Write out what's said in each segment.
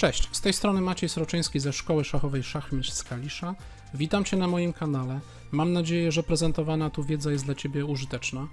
Cześć, z tej strony Maciej Sroczyński ze Szkoły Szachowej Szachmistrz z Kalisza. Witam Cię na moim kanale. Mam nadzieję, że prezentowana tu wiedza jest dla Ciebie użyteczna.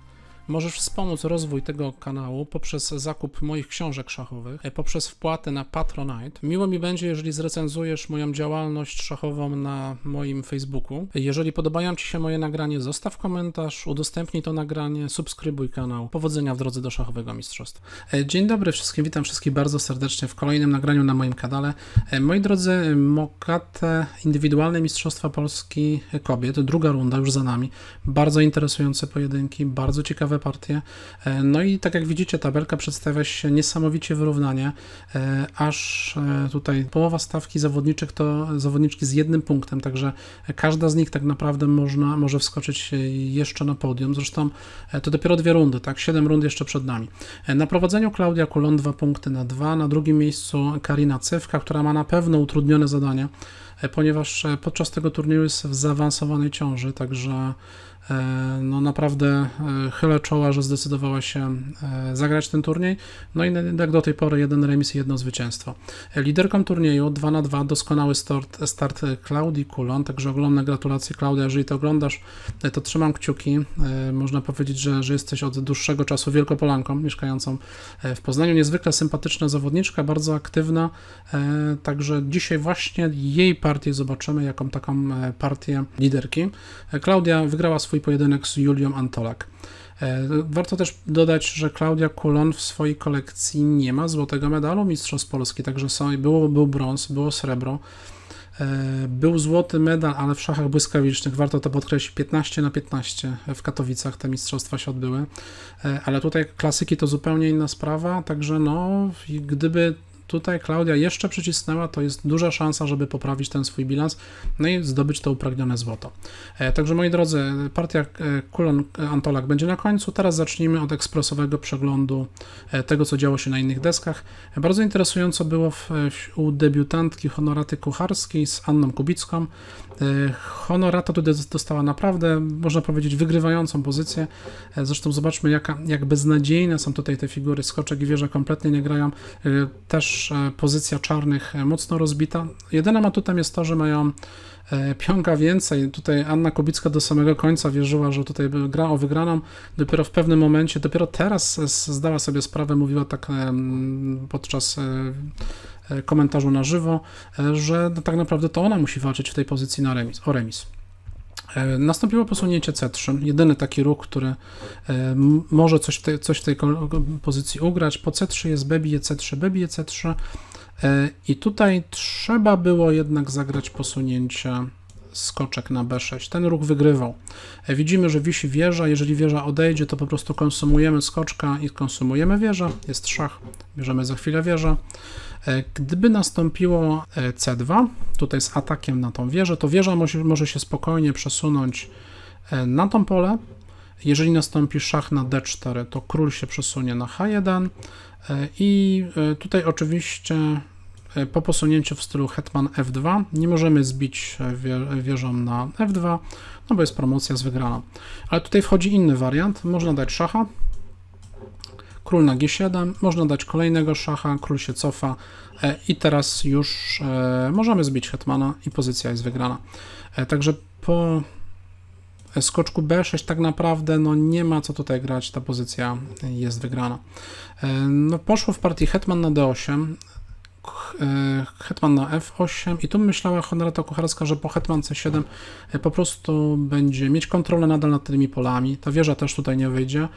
Możesz wspomóc rozwój tego kanału poprzez zakup moich książek szachowych, e, poprzez wpłatę na Patronite. Miło mi będzie, jeżeli zrecenzujesz moją działalność szachową na moim Facebooku. Jeżeli podobają Ci się moje nagranie, zostaw komentarz, udostępnij to nagranie, subskrybuj kanał. Powodzenia w drodze do szachowego mistrzostwa. E, Dzień dobry wszystkim, witam wszystkich bardzo serdecznie w kolejnym nagraniu na moim kanale. E, Moi drodzy, Mokate indywidualne Mistrzostwa Polski kobiet, druga runda już za nami. Bardzo interesujące pojedynki, bardzo ciekawe partie. E, No i tak jak widzicie, tabelka przedstawia się niesamowicie wyrównanie, e, aż e, tutaj połowa stawki zawodniczych to zawodniczki z jednym punktem, także każda z nich tak naprawdę można, może wskoczyć jeszcze na podium. Zresztą to dopiero dwie rundy, tak? Siedem rund jeszcze przed nami. Na prowadzeniu Klaudia Kulon dwa punkty na dwa, na drugim miejscu Karina Cywka, która ma na pewno utrudnione zadanie, ponieważ podczas tego turnieju jest w zaawansowanej ciąży, także no naprawdę e, chylę czoła, że zdecydowała się e, zagrać ten turniej. No i jak do tej pory jeden remis i jedno zwycięstwo. E, Liderką turnieju 2 na 2 doskonały start, start Klaudii Kulon, także ogromne gratulacje Klaudia, jeżeli to oglądasz, e, to trzymam kciuki. E, Można powiedzieć, że, że jesteś od dłuższego czasu Wielkopolanką, mieszkającą e, w Poznaniu. Niezwykle sympatyczna zawodniczka, bardzo aktywna, e, także dzisiaj właśnie jej partię zobaczymy, jaką taką e, partię liderki. E, Klaudia wygrała swój pojedynek z Julią Antolak. E, Warto też dodać, że Klaudia Kulon w swojej kolekcji nie ma złotego medalu Mistrzostw Polski, także są, było, był brąz, było srebro. E, Był złoty medal, ale w szachach błyskawicznych, warto to podkreślić, 15 na 15 w Katowicach te mistrzostwa się odbyły, E, ale tutaj klasyki to zupełnie inna sprawa, także no, gdyby tutaj Klaudia jeszcze przycisnęła, to jest duża szansa, żeby poprawić ten swój bilans, no i zdobyć to upragnione złoto. E, Także moi drodzy, partia e, Kulon Antolak będzie na końcu. Teraz zacznijmy od ekspresowego przeglądu e, tego, co działo się na innych deskach. E, Bardzo interesująco było w, w, u debiutantki Honoraty Kucharskiej z Anną Kubicką. E, Honorata tutaj dostała naprawdę, można powiedzieć, wygrywającą pozycję. E, Zresztą zobaczmy, jaka, jak beznadziejne są tutaj te figury. Skoczek i wieża kompletnie nie grają. E, Też e, pozycja czarnych e, mocno rozbita. Jedynym atutem jest to, że mają pionka więcej. Tutaj Anna Kubicka do samego końca wierzyła, że tutaj gra o wygraną. Dopiero w pewnym momencie, dopiero teraz zdała sobie sprawę, mówiła tak podczas komentarzu na żywo, e, że no tak naprawdę to ona musi walczyć w tej pozycji na remis, o remis. E, Nastąpiło posunięcie C3, jedyny taki ruch, który e, może coś w tej, coś w tej pozycji ugrać. Po C3 jest B bije C3, B bije C3 e, i tutaj trzeba było jednak zagrać posunięcie skoczek na B6. Ten ruch wygrywał. E, Widzimy, że wisi wieża. Jeżeli wieża odejdzie, to po prostu konsumujemy skoczka i konsumujemy wieżę. Jest szach, bierzemy za chwilę wieżę. E, Gdyby nastąpiło e, C2, tutaj z atakiem na tą wieżę, to wieża może, się spokojnie przesunąć na tą pole. Jeżeli nastąpi szach na D4, to król się przesunie na H1 e, i tutaj oczywiście po posunięciu w stylu hetman F2 nie możemy zbić e, wie- wieżą na F2, no bo jest promocja z wygraną. Ale tutaj wchodzi inny wariant, można dać szacha, król na G7, można dać kolejnego szacha, król się cofa e, i teraz już e, możemy zbić hetmana i pozycja jest wygrana. E, Także po skoczku B6 tak naprawdę no nie ma co tutaj grać, ta pozycja jest wygrana. E, No poszło w partii hetman na D8, k- e, hetman na F8 i tu myślała Honorata Kucharska, że po hetman C7 e, po prostu będzie mieć kontrolę nadal nad tymi polami. Ta wieża też tutaj nie wyjdzie.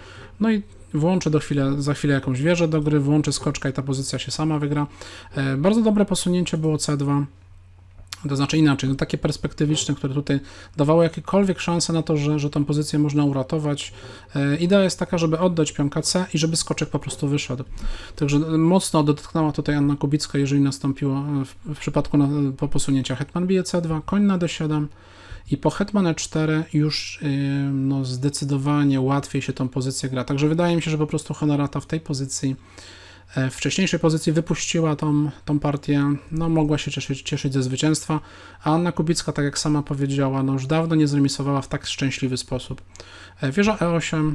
No i włączy do chwilę, za chwilę jakąś wieżę do gry, włączy skoczka i ta pozycja się sama wygra. E, Bardzo dobre posunięcie było C2. To znaczy inaczej, no takie perspektywiczne, które tutaj dawało jakiekolwiek szanse na to, że, że tą pozycję można uratować. E, idea jest taka, żeby oddać pionka C i żeby skoczek po prostu wyszedł. Także mocno dotknęła tutaj Anna Kubicka, jeżeli nastąpiło e, w, w przypadku na, po posunięcia hetman bije C2, koń na D7 i po hetman E4 już e, no, zdecydowanie łatwiej się tą pozycję gra. Także wydaje mi się, że po prostu Honorata w tej pozycji e, wcześniejszej pozycji wypuściła tą, tą partię, no mogła się cieszyć, cieszyć ze zwycięstwa, a Anna Kubicka, tak jak sama powiedziała, no już dawno nie zremisowała w tak szczęśliwy sposób. E, Wieża E8,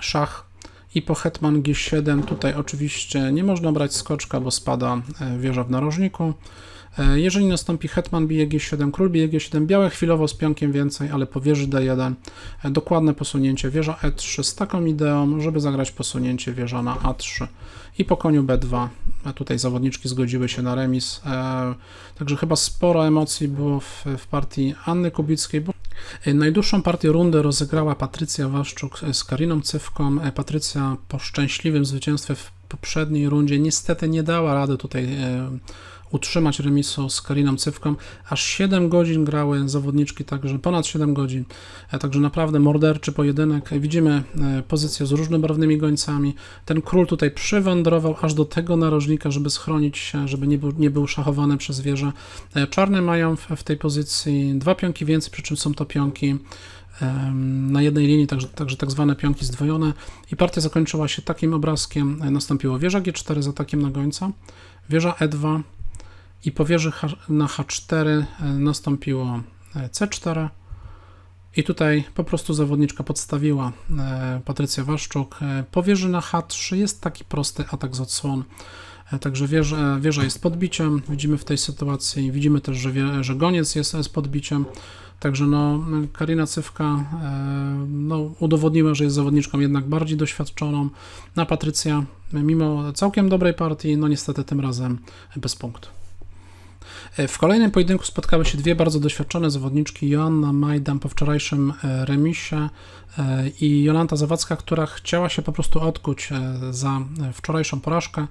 szach I po hetman G7 tutaj oczywiście nie można brać skoczka, bo spada e, wieża w narożniku. E, Jeżeli nastąpi hetman bije G7, król bije G7, białe chwilowo z pionkiem więcej, ale po wieży D1 e, dokładne posunięcie wieża E3 z taką ideą, żeby zagrać posunięcie wieża na A3 i po koniu B2. A tutaj zawodniczki zgodziły się na remis, e, także chyba sporo emocji było w, w partii Anny Kubickiej. E, Najdłuższą partię rundy rozegrała Patrycja Waszczuk z Kariną Cywką. E, Patrycja po szczęśliwym zwycięstwie w poprzedniej rundzie niestety nie dała rady tutaj e, utrzymać remisu z Kariną Cywką. Aż 7 godzin grały zawodniczki, także ponad 7 godzin. E, Także naprawdę morderczy pojedynek. Widzimy e, pozycję z różnobarwnymi gońcami. Ten król tutaj przywędrował aż do tego narożnika, żeby schronić się, żeby nie był, nie był szachowany przez wieżę. E, Czarne mają w, w tej pozycji dwa pionki więcej, przy czym są to pionki na jednej linii, także, także tak zwane pionki zdwojone. I partia zakończyła się takim obrazkiem. Nastąpiło wieża G4 z atakiem na gońca, wieża E2 i po wieży na H4 e, nastąpiło e, C4. I tutaj po prostu zawodniczka podstawiła e, Patrycja Waszczuk. Po wieży na H3 jest taki prosty atak z odsłon. Także wieża, wieża jest podbiciem, widzimy w tej sytuacji, widzimy też, że, wie, że goniec jest z podbiciem. Także no, Karina Cywka no, udowodniła, że jest zawodniczką jednak bardziej doświadczoną. Na Patrycja, mimo całkiem dobrej partii, no niestety tym razem bez punktu. E, W kolejnym pojedynku spotkały się dwie bardzo doświadczone zawodniczki, Joanna Majdan po wczorajszym e, remisie e, i Jolanta Zawadzka, która chciała się po prostu odkuć za wczorajszą porażkę.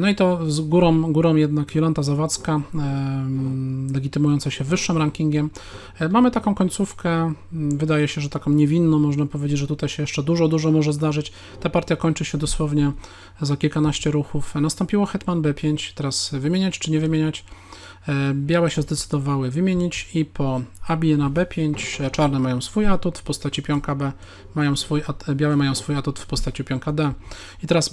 No i to z górą, górą jednak Jolanta Zawadzka, e, legitymująca się wyższym rankingiem. Mamy taką końcówkę, m, wydaje się, że taką niewinną, można powiedzieć, że tutaj się jeszcze dużo, dużo może zdarzyć. Ta partia kończy się dosłownie za kilkanaście ruchów. Nastąpiło Hetman B5, teraz wymieniać czy nie wymieniać? E, Białe się zdecydowały wymienić i po A bije na B5 e, czarne mają swój atut w postaci pionka B, mają swój, e, białe mają swój atut w postaci pionka D. I teraz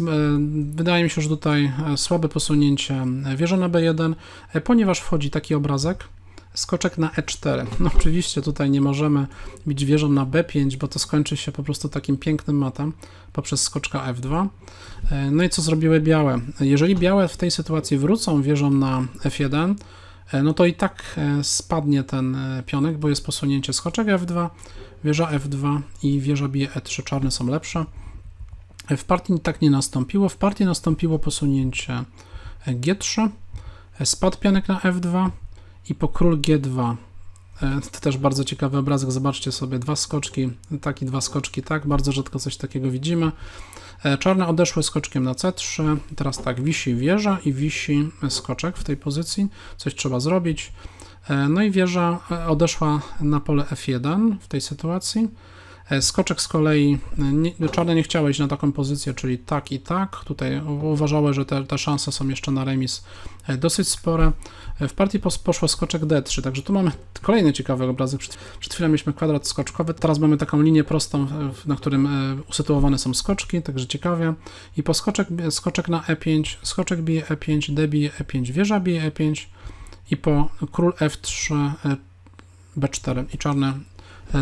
wydaje mi się, że tutaj słabe posunięcie wieża na B1, e, ponieważ wchodzi taki obrazek, skoczek na E4. No oczywiście tutaj nie możemy bić wieżą na B5, bo to skończy się po prostu takim pięknym matem poprzez skoczka F2. E, No i co zrobiły białe? Jeżeli białe w tej sytuacji wrócą wieżą na F1, e, no to i tak e, spadnie ten pionek, bo jest posunięcie skoczek F2, wieża F2 i wieża bije E3. Czarne są lepsze. W partii tak nie nastąpiło. W partii nastąpiło posunięcie e, G3, e, spadł pionek na F2 i po król G2 e, to też bardzo ciekawy obrazek. Zobaczcie sobie dwa skoczki, tak i dwa skoczki, tak. Bardzo rzadko coś takiego widzimy. E, Czarne odeszły skoczkiem na C3. Teraz tak, wisi wieża i wisi skoczek w tej pozycji. Coś trzeba zrobić. E, No i wieża odeszła na pole F1 w tej sytuacji. E, Skoczek z kolei, e, nie, czarne nie chciały iść na taką pozycję, czyli tak i tak. Tutaj uważały, że te, te szanse są jeszcze na remis e, dosyć spore. W partii pos- poszło skoczek D3, także tu mamy kolejny ciekawy obrazek. Przed, przed chwilą mieliśmy kwadrat skoczkowy, teraz mamy taką linię prostą, na którym usytuowane są skoczki, także ciekawie. I po skoczek, skoczek na E5, skoczek bije E5, D bije E5, wieża bije E5 i po król F3, e, B4 i czarne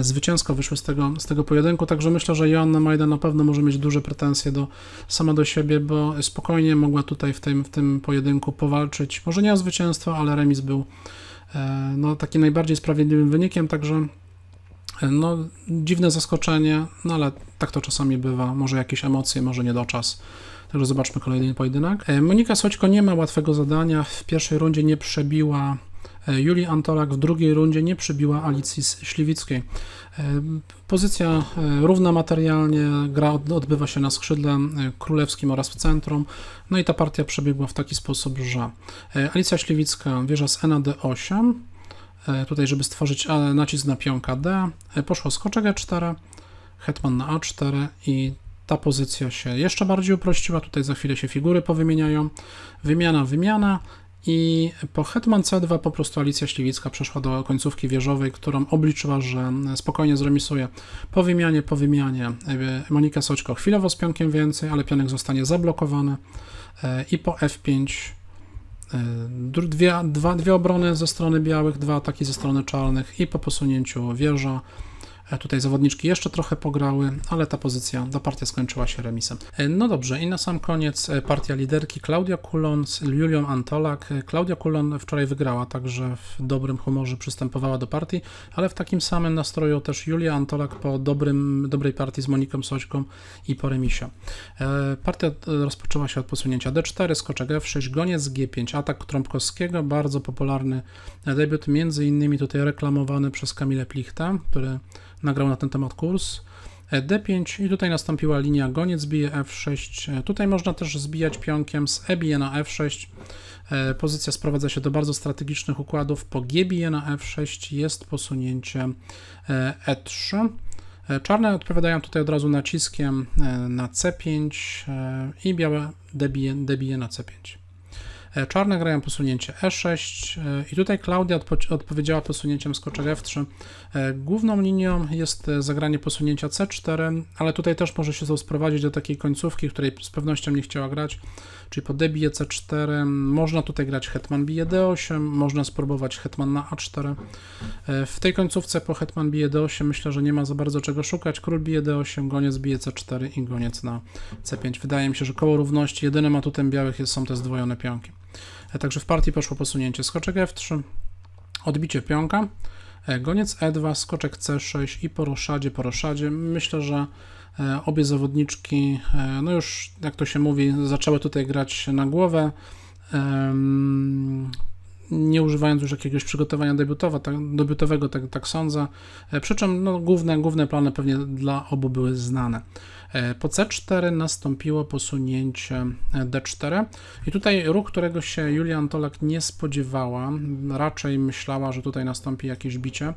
zwycięsko wyszły z tego, z tego pojedynku, także myślę, że Joanna Majda na pewno może mieć duże pretensje do, sama do siebie, bo spokojnie mogła tutaj w tym, w tym pojedynku powalczyć, może nie o zwycięstwo, ale remis był e, no, takim najbardziej sprawiedliwym wynikiem, także e, no, dziwne zaskoczenie, no ale tak to czasami bywa, może jakieś emocje, może nie do czas. Także zobaczmy kolejny pojedynek. E, Monika Soćko nie ma łatwego zadania. W pierwszej rundzie nie przebiła e, Julii Antolak, w drugiej rundzie nie przebiła Alicji Śliwickiej. E, Pozycja e, równa materialnie, gra od- odbywa się na skrzydle e, królewskim oraz w centrum. No i ta partia przebiegła w taki sposób, że Alicja Śliwicka wieża z na D8, e, tutaj żeby stworzyć nacisk na pionka D, poszło skoczek E4, hetman na A4 i ta pozycja się jeszcze bardziej uprościła. Tutaj za chwilę się figury powymieniają. Wymiana, wymiana. I po hetman C2 po prostu Alicja Śliwicka przeszła do końcówki wieżowej, którą obliczyła, że spokojnie zremisuje. Po wymianie, po wymianie Monika Soćko chwilowo z pionkiem więcej, ale pionek zostanie zablokowany. E, I po F5 e, dwie, dwa, dwie obrony ze strony białych, dwa ataki ze strony czarnych i po posunięciu wieża Tutaj zawodniczki jeszcze trochę pograły, ale ta pozycja, ta partia skończyła się remisem. E, No dobrze, i na sam koniec e, partia liderki Klaudia Kulon z Julią Antolak. E, Klaudia Kulon wczoraj wygrała, także w dobrym humorze przystępowała do partii, ale w takim samym nastroju też Julia Antolak po dobrym, dobrej partii z Moniką Sośką i po remisie. E, Partia e, rozpoczęła się od posunięcia D4, skoczek F6, goniec G5, atak Trąbkowskiego, bardzo popularny debiut, między innymi tutaj reklamowany przez Kamilę Plichtę, który nagrał na ten temat kurs. E, D5 i tutaj nastąpiła linia goniec bije F6. E, Tutaj można też zbijać pionkiem z E bije na F6. E, Pozycja sprowadza się do bardzo strategicznych układów. Po G bije na F6 jest posunięcie e, E3. E, Czarne odpowiadają tutaj od razu naciskiem na C5 e, i białe D bije, D bije na C5. E, Czarne grają posunięcie E6 e, i tutaj Klaudia odpo- odpowiedziała posunięciem skoczek F3. E, Główną linią jest zagranie posunięcia C4, ale tutaj też może się to sprowadzić do takiej końcówki, której z pewnością nie chciała grać, czyli po D bije C4. Można tutaj grać hetman bije D8, można spróbować hetman na A4. E, W tej końcówce po hetman bije D8 myślę, że nie ma za bardzo czego szukać. Król bije D8, goniec bije C4 i goniec na C5. Wydaje mi się, że koło równości jedynym atutem białych jest, są te zdwojone pionki. E, Także w partii poszło posunięcie skoczek F3, odbicie pionka, e, goniec E2, skoczek C6 i po roszadzie, po. Myślę, że e, obie zawodniczki, no już jak to się mówi, zaczęły tutaj grać na głowę, nie używając już jakiegoś przygotowania debiutowa, tak, debiutowego, tak, tak sądzę. E, Przy czym no, główne, główne plany pewnie dla obu były znane. E, Po C4 nastąpiło posunięcie e, D4 i tutaj ruch, którego się Julia Antolak nie spodziewała, raczej myślała, że tutaj nastąpi jakieś bicie.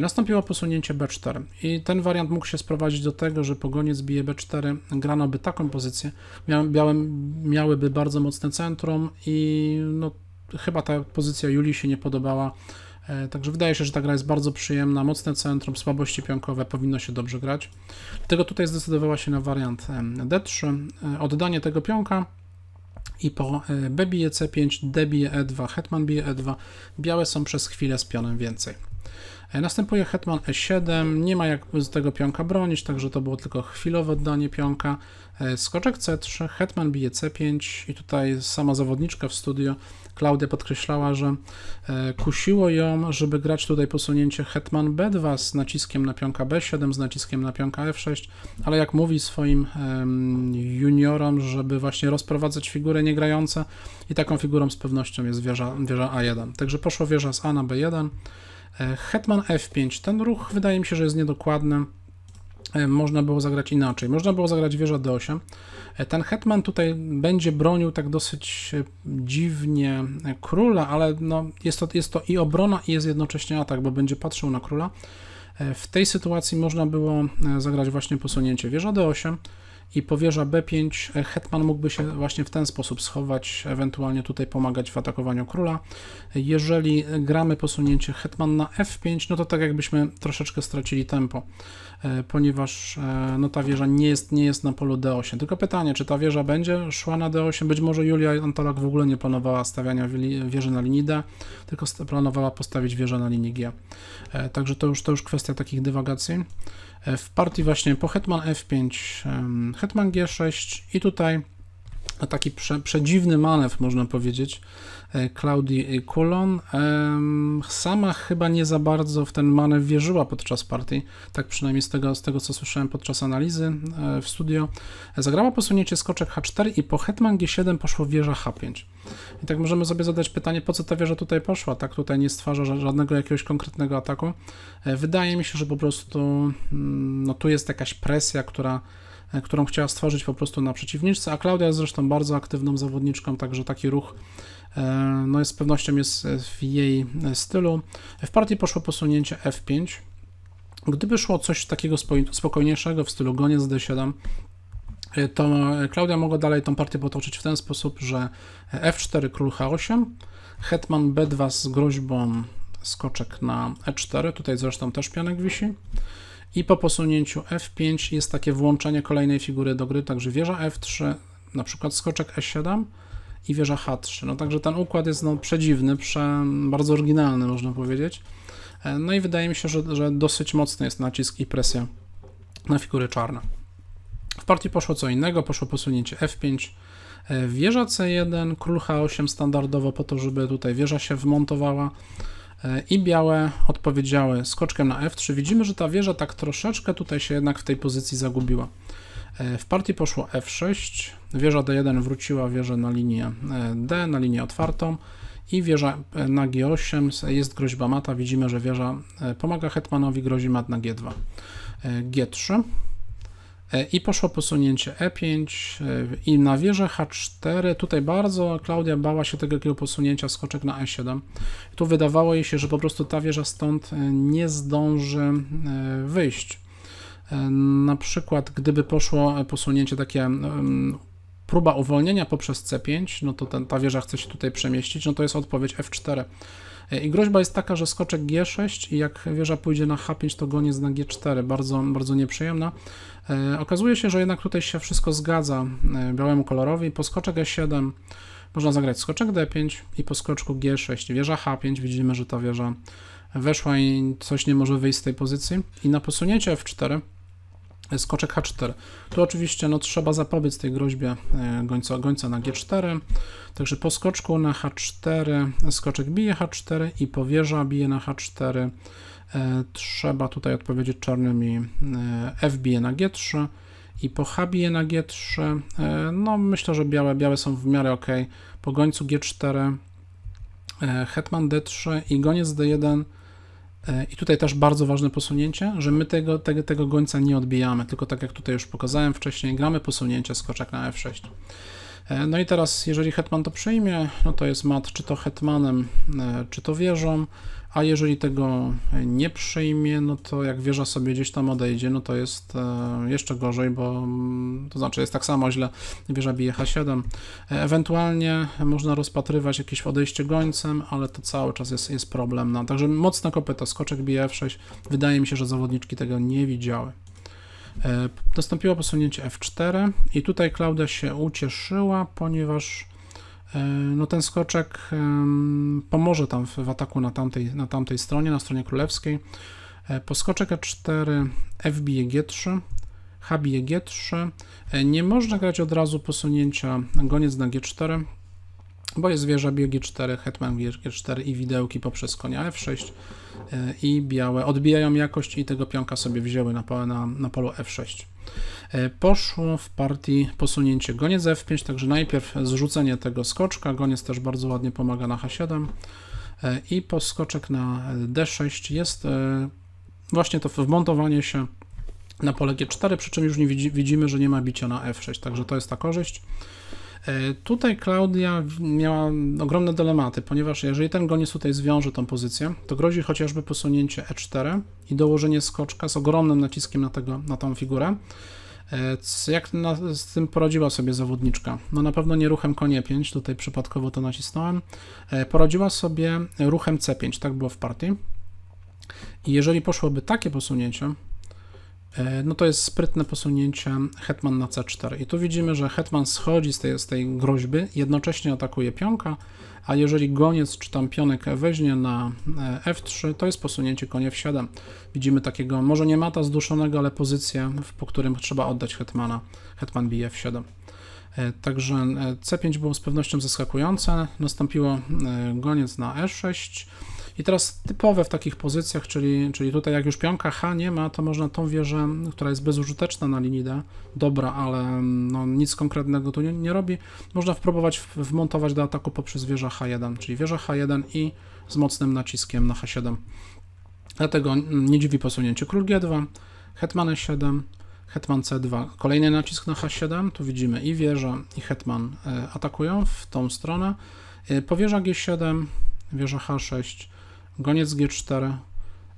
Nastąpiło posunięcie B4 i ten wariant mógł się sprowadzić do tego, że po goniec bije B4 grano by taką pozycję, miałyby bardzo mocne centrum i no, chyba ta pozycja Julii się nie podobała. E, Także wydaje się, że ta gra jest bardzo przyjemna, mocne centrum, słabości pionkowe, powinno się dobrze grać. Dlatego tutaj zdecydowała się na wariant em, D3, e, oddanie tego pionka i po e, B bije C5, D bije E2, hetman bije E2, białe są przez chwilę z pionem więcej. Następuje hetman E7, nie ma jak z tego pionka bronić, także to było tylko chwilowe oddanie pionka. Skoczek C3, hetman bije C5 i tutaj sama zawodniczka w studio, Klaudia podkreślała, że e, kusiło ją, żeby grać tutaj posunięcie hetman B2 z naciskiem na pionka B7, z naciskiem na pionka F6, ale jak mówi swoim juniorom, żeby właśnie rozprowadzać figury niegrające i taką figurą z pewnością jest wieża, wieża A1. Także poszło wieża z A na B1. E, Hetman F5. Ten ruch wydaje mi się, że jest niedokładny. E, Można było zagrać inaczej. Można było zagrać wieża D8. E, Ten hetman tutaj będzie bronił tak dosyć e, dziwnie króla, ale no jest, to, jest to i obrona, i jest jednocześnie atak, bo będzie patrzył na króla. W tej sytuacji można było zagrać właśnie posunięcie wieża D8 i po wieża B5 e, hetman mógłby się właśnie w ten sposób schować, ewentualnie tutaj pomagać w atakowaniu króla. Jeżeli gramy posunięcie hetman na F5, no to tak jakbyśmy troszeczkę stracili tempo, e, ponieważ e, no ta wieża nie jest, nie jest na polu D8. Tylko pytanie, czy ta wieża będzie szła na D8? Być może Julia Antolak w ogóle nie planowała stawiania wieży na linii D, tylko planowała postawić wieżę na linii G. Także to już, to już kwestia takich dywagacji. W partii właśnie po hetman F5, em, hetman G6 i tutaj taki prze, przedziwny manewr, można powiedzieć, e, Klaudii Kulon. Sama chyba nie za bardzo w ten manewr wierzyła podczas partii, tak przynajmniej z tego, z tego co słyszałem podczas analizy e, w studio. Zagrała posunięcie skoczek H4 i po hetman G7 poszło wieża H5. I tak możemy sobie zadać pytanie, po co ta wieża tutaj poszła, tak? Tutaj nie stwarza ża- żadnego jakiegoś konkretnego ataku. E, Wydaje mi się, że po prostu mm, no, tu jest jakaś presja, która którą chciała stworzyć po prostu na przeciwniczce, a Klaudia jest zresztą bardzo aktywną zawodniczką, także taki ruch e, no jest z pewnością jest w jej e, stylu. W partii poszło posunięcie F5. Gdyby szło coś takiego spokojniejszego w stylu goniec D7, e, to Klaudia mogła dalej tą partię potoczyć w ten sposób, że F4 król H8, hetman B2 z groźbą skoczek na E4, tutaj zresztą też pionek wisi, i po posunięciu F5 jest takie włączenie kolejnej figury do gry, także wieża F3, na przykład skoczek E7 i wieża H3. No także ten układ jest no, przedziwny, prze, bardzo oryginalny można powiedzieć. E, No i wydaje mi się, że, że dosyć mocny jest nacisk i presja na figury czarne. W partii poszło co innego, poszło posunięcie F5, e, wieża C1, król H8 standardowo po to, żeby tutaj wieża się wmontowała i białe odpowiedziały skoczkiem na F3. Widzimy, że ta wieża tak troszeczkę tutaj się jednak w tej pozycji zagubiła. E, W partii poszło F6, wieża D1 wróciła wieżę na linię e, D, na linię otwartą i wieża e, na G8 jest groźba mata. Widzimy, że wieża pomaga hetmanowi, grozi mat na G2. E, G3 e, i poszło posunięcie E5 e, i na wieżę H4. Tutaj bardzo Klaudia bała się tego takiego posunięcia skoczek na E7. Tu wydawało jej się, że po prostu ta wieża stąd e, nie zdąży e, wyjść. E, Na przykład, gdyby poszło posunięcie takie próba uwolnienia poprzez C5, no to ten, ta wieża chce się tutaj przemieścić, no to jest odpowiedź F4. I groźba jest taka, że skoczek G6 i jak wieża pójdzie na H5, to goniec na G4, bardzo, bardzo nieprzyjemna. E, Okazuje się, że jednak tutaj się wszystko zgadza e, białemu kolorowi. Po skoczek E7 można zagrać skoczek D5 i po skoczku G6 wieża H5. Widzimy, że ta wieża weszła i coś nie może wyjść z tej pozycji. I na posunięcie F4 skoczek H4. Tu oczywiście no, trzeba zapobiec tej groźbie e, gońca, gońca na G4. Także po skoczku na H4 skoczek bije H4 i po wieża bije na H4. E, Trzeba tutaj odpowiedzieć czarnymi e, F bije na G3 i po H bije na G3. E, No myślę, że białe, białe są w miarę ok. Po gońcu G4 e, hetman D3 i goniec D1 E, I tutaj też bardzo ważne posunięcie, że my tego, tego, tego gońca nie odbijamy, tylko tak jak tutaj już pokazałem wcześniej, gramy posunięcie skoczek na F6. E, No i teraz, jeżeli hetman to przyjmie, no to jest mat czy to hetmanem, e, czy to wieżą, a jeżeli tego nie przyjmie, no to jak wieża sobie gdzieś tam odejdzie, no to jest e, jeszcze gorzej, bo mm, to znaczy jest tak samo źle, wieża bije H7. E, Ewentualnie można rozpatrywać jakieś odejście gońcem, ale to cały czas jest, jest problem. No, także mocne kopyto, skoczek bije F6. Wydaje mi się, że zawodniczki tego nie widziały. E, Nastąpiło posunięcie F4 i tutaj Klaudia się ucieszyła, ponieważ no ten skoczek pomoże tam w, ataku na tamtej, na tamtej stronie, na stronie królewskiej. E, Po skoczek E4 F bije G3, H bije G3. E, Nie można grać od razu posunięcia goniec na G4, bo jest wieża bije G4, hetman bije G4 i widełki poprzez konia F6 e, i białe odbijają jakość i tego pionka sobie wzięły na, na, na polu F6. E, Poszło w partii posunięcie goniec F5, także najpierw zrzucenie tego skoczka, goniec też bardzo ładnie pomaga na H7 e, i poskoczek na D6 jest e, właśnie to wmontowanie się na pole G4, przy czym już nie widzi, widzimy, że nie ma bicia na F6, także to jest ta korzyść. E, Tutaj Klaudia miała ogromne dylematy, ponieważ jeżeli ten goniec tutaj zwiąże tą pozycję, to grozi chociażby posunięcie E4 i dołożenie skoczka z ogromnym naciskiem na, tego, na tą figurę. E, Jak na, z tym poradziła sobie zawodniczka? No na pewno nie ruchem konie 5, tutaj przypadkowo to nacisnąłem. E, Poradziła sobie ruchem C5, tak było w partii. I jeżeli poszłoby takie posunięcie, no to jest sprytne posunięcie hetman na c4. I tu widzimy, że hetman schodzi z tej, z tej groźby, jednocześnie atakuje pionka, a jeżeli goniec czy tam pionek weźmie na e, f3, to jest posunięcie konie f7. Widzimy takiego, może nie mata zduszonego, ale pozycję, w- po którym trzeba oddać hetmana. Hetman bije f7. E, Także e, c5 było z pewnością zaskakujące. Nastąpiło e, goniec na e6. I teraz typowe w takich pozycjach, czyli, czyli tutaj jak już pionka H nie ma, to można tą wieżę, która jest bezużyteczna na linii D, dobra, ale no, nic konkretnego tu nie, nie robi, można próbować w- wmontować do ataku poprzez wieżę H1, czyli wieża H1 i z mocnym naciskiem na H7. Dlatego nie dziwi posunięcie król G2, hetman E7, hetman C2. Kolejny nacisk na H7, tu widzimy i wieża i hetman e, atakują w tą stronę. E, Po wieża G7, wieża H6, goniec G4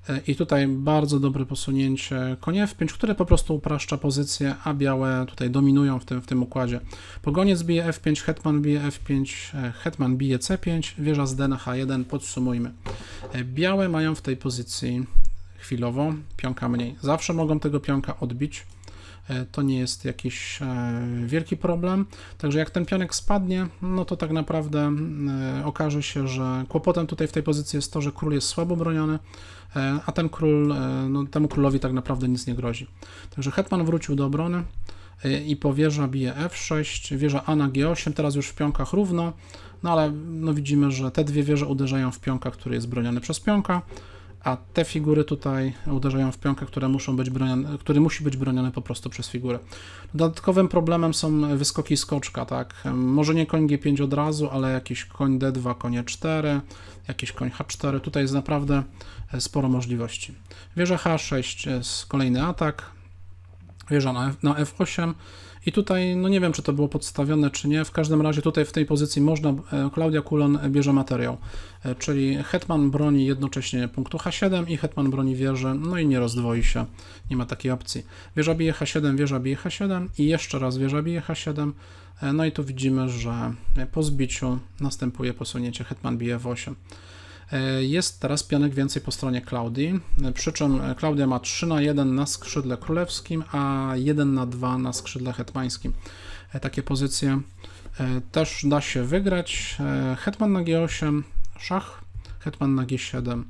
e, i tutaj bardzo dobre posunięcie konie F5, które po prostu upraszcza pozycję, a białe tutaj dominują w tym, w tym układzie. Po goniec bije F5, hetman bije F5, e, hetman bije C5, wieża z D na H1, podsumujmy. E, Białe mają w tej pozycji chwilowo pionka mniej. Zawsze mogą tego pionka odbić. E, to nie jest jakiś e, wielki problem. Także jak ten pionek spadnie, no to tak naprawdę e, okaże się, że kłopotem tutaj w tej pozycji jest to, że król jest słabo broniony, a ten król, no, temu królowi tak naprawdę nic nie grozi. Także hetman wrócił do obrony i po wieża bije f6, wieża a na g8, teraz już w pionkach równo, no ale no widzimy, że te dwie wieże uderzają w pionka, który jest broniony przez pionka, a te figury tutaj uderzają w pionkę, które muszą być bronione, który musi być broniony po prostu przez figurę. Dodatkowym problemem są wyskoki skoczka, tak? Może nie koń G5 od razu, ale jakiś koń D2, koń E4, jakiś koń H4. Tutaj jest naprawdę sporo możliwości. Wieża H6 jest kolejny atak, wieża na, F, na F8 i tutaj, no nie wiem, czy to było podstawione, czy nie. W każdym razie tutaj w tej pozycji można, e, Klaudia Kulon bierze materiał, e, czyli hetman broni jednocześnie punktu H7 i hetman broni wieżę, no i nie rozdwoi się, nie ma takiej opcji. Wieża bije H7, wieża bije H7 i jeszcze raz wieża bije H7, e, no i tu widzimy, że po zbiciu następuje posunięcie hetman bije F8. Jest teraz pionek więcej po stronie Klaudii, przy czym Klaudia ma 3 na 1 na skrzydle królewskim, a 1 na 2 na skrzydle hetmańskim. Takie pozycje też da się wygrać. Hetman na G8, szach, hetman na G7.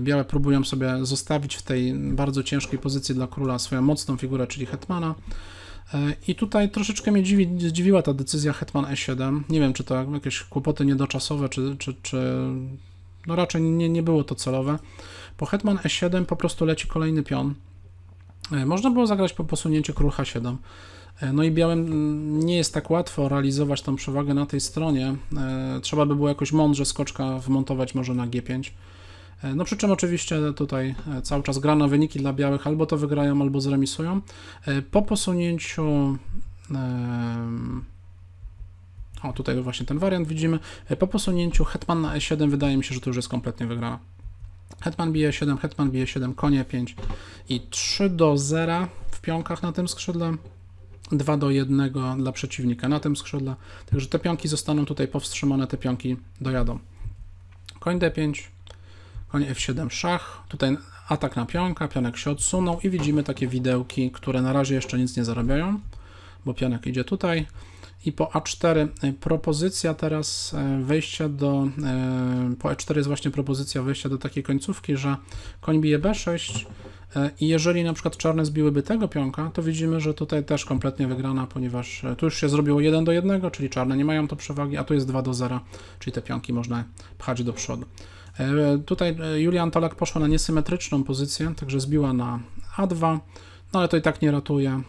Białe próbują sobie zostawić w tej bardzo ciężkiej pozycji dla króla swoją mocną figurę, czyli hetmana. I tutaj troszeczkę mnie dziwi, zdziwiła ta decyzja hetman E7. Nie wiem, czy to jakieś kłopoty niedoczasowe, czy, czy, czy no raczej nie, nie było to celowe. Po hetman e7 po prostu leci kolejny pion. Można było zagrać po posunięciu król h7. No i białym nie jest tak łatwo realizować tą przewagę na tej stronie. Trzeba by było jakoś mądrze skoczka wmontować może na g5. No przy czym oczywiście tutaj cały czas gra na wyniki dla białych, albo to wygrają, albo zremisują. Po posunięciu o, tutaj właśnie ten wariant widzimy. Po posunięciu hetman na e7 wydaje mi się, że to już jest kompletnie wygrana. Hetman bije 7, hetman bije 7, konie 5 i 3 do 0 w pionkach na tym skrzydle. 2 do 1 dla przeciwnika na tym skrzydle. Także te pionki zostaną tutaj powstrzymane, te pionki dojadą. Koń d5, koń f7 szach. Tutaj atak na pionka, pionek się odsunął i widzimy takie widełki, które na razie jeszcze nic nie zarabiają, bo pionek idzie tutaj. I po A4 propozycja teraz e, wejścia do, e, po E4 jest właśnie propozycja wejścia do takiej końcówki, że koń bije B6 e, i jeżeli na przykład czarne zbiłyby tego pionka, to widzimy, że tutaj też kompletnie wygrana, ponieważ tu już się zrobiło 1 do 1, czyli czarne nie mają to przewagi, a tu jest 2 do 0, czyli te pionki można pchać do przodu. Tutaj Julian Tolak poszła na niesymetryczną pozycję, także zbiła na A2, no ale to i tak nie ratuje.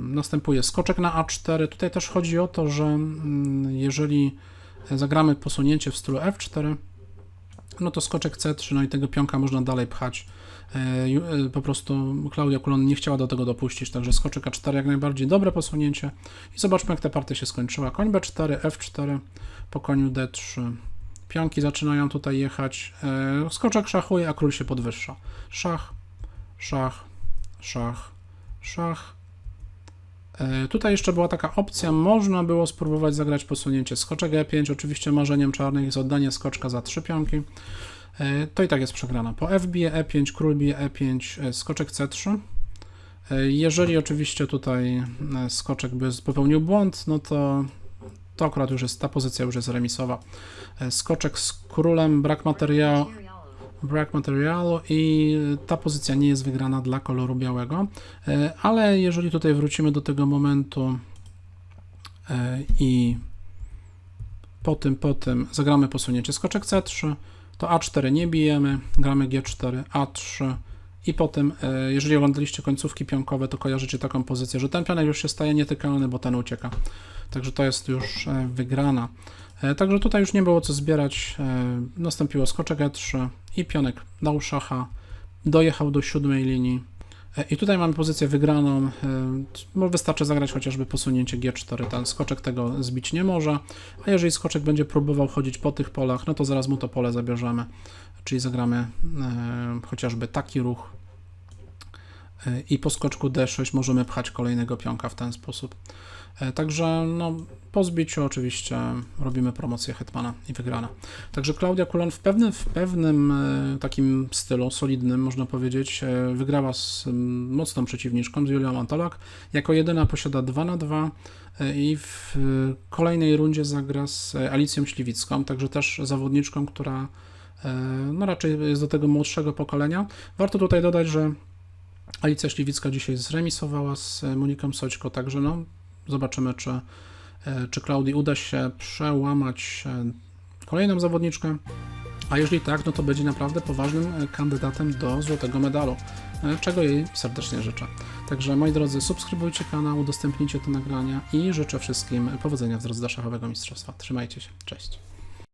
Następuje skoczek na A4. Tutaj też chodzi o to, że mm, jeżeli zagramy posunięcie w stylu F4, no to skoczek C3, no i tego pionka można dalej pchać. E, e, po prostu Klaudia Kulon nie chciała do tego dopuścić, także skoczek A4 jak najbardziej dobre posunięcie. I zobaczmy, jak ta partia się skończyła. Koń B4, F4, po koniu D3. Pionki zaczynają tutaj jechać. E, skoczek szachuje, a król się podwyższa. Szach, szach, szach, szach. E, tutaj jeszcze była taka opcja, można było spróbować zagrać posunięcie skoczek e5, oczywiście marzeniem czarnych jest oddanie skoczka za trzy pionki, e, to i tak jest przegrana. Po f bije e5, król bije e5, e, skoczek c3. Jeżeli oczywiście tutaj skoczek by popełnił błąd, no to to akurat już jest, ta pozycja już jest remisowa. Skoczek z królem, brak materiału, brak materiału i ta pozycja nie jest wygrana dla koloru białego, e, ale jeżeli tutaj wrócimy do tego momentu e, i po tym, po tym zagramy posunięcie skoczek C3, to A4 nie bijemy, gramy G4, A3 i potem, e, jeżeli oglądaliście końcówki pionkowe, to kojarzycie taką pozycję, że ten pionek już się staje nietykalny, bo ten ucieka. Także to jest już wygrana. Także tutaj już nie było co zbierać. Nastąpiło skoczek E3, i pionek dał szacha, dojechał do siódmej linii. E, I tutaj mamy pozycję wygraną. E, wystarczy zagrać chociażby posunięcie G4. Ten skoczek tego zbić nie może. A jeżeli skoczek będzie próbował chodzić po tych polach, no to zaraz mu to pole zabierzemy. Czyli zagramy e, chociażby taki ruch. e, i po skoczku D6 możemy pchać kolejnego pionka w ten sposób. E, Także no, po zbiciu oczywiście robimy promocję Hetmana i wygrana. Także Klaudia Kulon w pewnym, w pewnym e, takim stylu, solidnym można powiedzieć, e, wygrała z mocną przeciwniczką, z Julią Antolak. Jako jedyna posiada 2 na 2 e, i w kolejnej rundzie zagra z Alicją Śliwicką, także też zawodniczką, która no raczej jest do tego młodszego pokolenia. Warto tutaj dodać, że Alicja Śliwicka dzisiaj zremisowała z Moniką Soćko, także no, zobaczymy, czy, czy Klaudii uda się przełamać e, kolejną zawodniczkę, a jeżeli tak, no to będzie naprawdę poważnym e, kandydatem do złotego medalu, e, czego jej serdecznie życzę. Także moi drodzy, subskrybujcie kanał, udostępnijcie te nagrania i życzę wszystkim powodzenia w drodze do szachowego mistrzostwa. Trzymajcie się, cześć.